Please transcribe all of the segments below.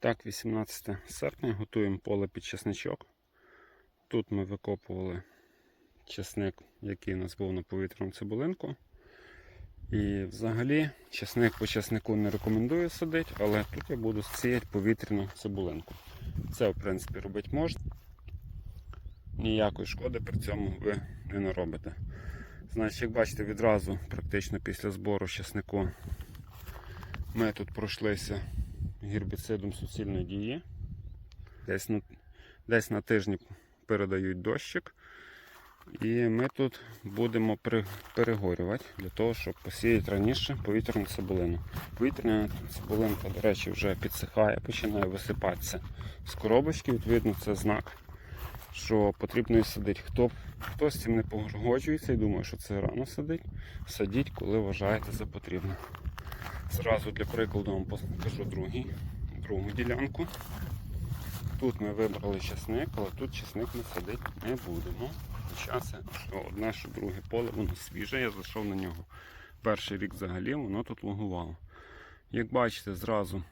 Так, 18 серпня готуємо поле під чесничок. Тут ми викопували чесник, який у нас був на повітряному цибулинку. І взагалі чесник по чеснику не рекомендую садити, але тут я буду сіяти повітряну цибулинку. Це, в принципі, робити можна. Ніякої шкоди при цьому ви не наробите. Значить, як бачите, відразу практично після збору чеснику ми тут пройшлися гербіцидом суцільної дії. Десь на, десь на тижні передають дощик. І ми тут будемо перегорювати для того, щоб посіяти раніше повітряну цибулину. Повітряна цибулинка, до речі, вже підсихає, починає висипатися з коробочки. Відповідно, це знак, що потрібно її садити. Хто, хто з цим не погоджується і думає, що це рано садить, садіть, коли вважаєте за потрібне. Зразу для прикладу вам покажу другий, другу ділянку. Тут ми вибрали часник, але тут часник ми садити не будемо. Хоча це що одне, що друге поле, воно свіже, я зайшов на нього. Перший рік взагалі воно тут лугувало. Як бачите, зразу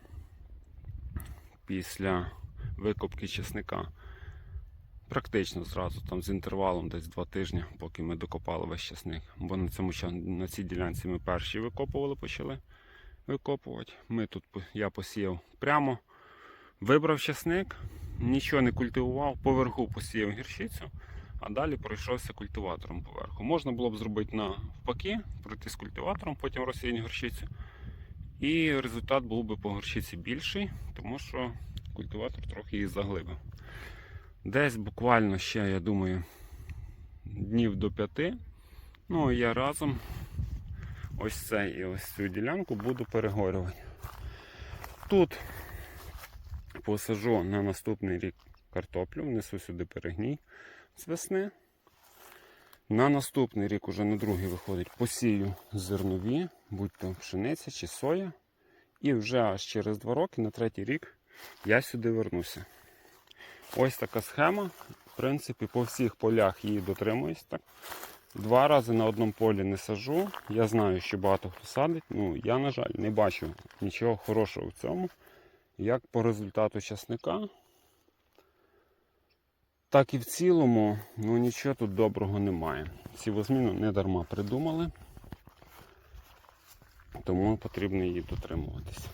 після викопки чесника, практично зразу, там з інтервалом десь два тижні, поки ми докопали весь часник. Бо на, цьому, на цій ділянці ми перші викопували, почали викопувати. Ми тут я посіяв прямо, вибрав часник, нічого не культивував, поверху посіяв гірчицю, а далі пройшовся культиватором поверху. Можна було б зробити навпаки, пройти з культиватором, потім розсіяти горчицю. І результат був би по горчиці більший, тому що культиватор трохи її заглибив. Десь буквально ще, я думаю, днів до п'яти. Ну, я разом ось це і ось цю ділянку буду перегорювати. Тут посажу на наступний рік картоплю, внесу сюди перегній з весни. На наступний рік, уже на другий виходить, посію зернові, будь то пшениця чи соя. І вже аж через два роки, на третій рік, я сюди вернуся. Ось така схема. В принципі, по всіх полях її дотримуюсь. Так. Два рази на одному полі не сажу. Я знаю, що багато хто садить. Ну, я, на жаль, не бачу нічого хорошого в цьому. Як по результату часника, так і в цілому, ну нічого тут доброго немає. Сівозміну не дарма придумали, тому потрібно її дотримуватися.